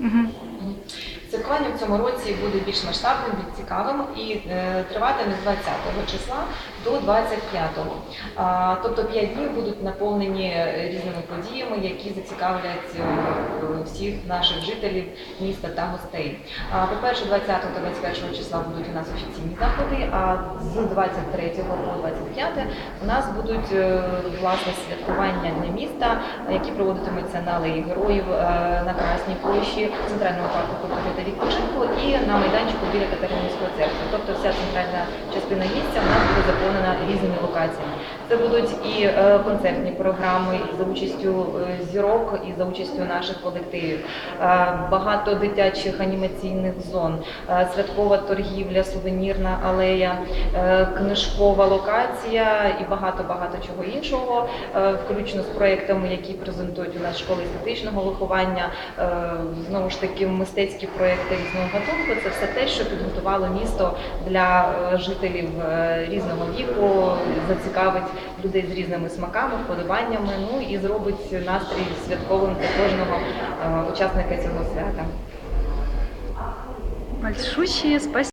Mm-hmm. Святкування в цьому році буде більш масштабним, більш цікавим і е, триватиме з 20 числа до 25-го. А, тобто 5 днів будуть наповнені різними подіями, які зацікавлять е, всіх наших жителів міста та гостей. А, по-перше, 20 та 21 числа будуть у нас офіційні заходи, а з 23 по 25 у нас будуть е, власне святкування Дня міста, які проводитимуться на Алеї Героїв, е, на Красній площі, Центральному парку культури та відпочинку і на майданчику біля Катеринівської церкви. Тобто вся центральна частина місця в нас буде заповнена різними локаціями. Це будуть і е, концертні програми і за участю е, зірок, і за участю наших колективів, Е, багато дитячих анімаційних зон, святкова торгівля, сувенірна алея, книжкова локація і багато багато чого іншого, включно з проектами, які презентують у нас школи естетичного виховання, знову ж таки мистецькі проекти різного гатунку. Це все те, що підготувало місто для е, жителів е, різного віку, зацікавить людей з різними смаками, вподобаннями. Ну і зробить настрій святковим для кожного е, учасника цього свята. Большущее спасибо.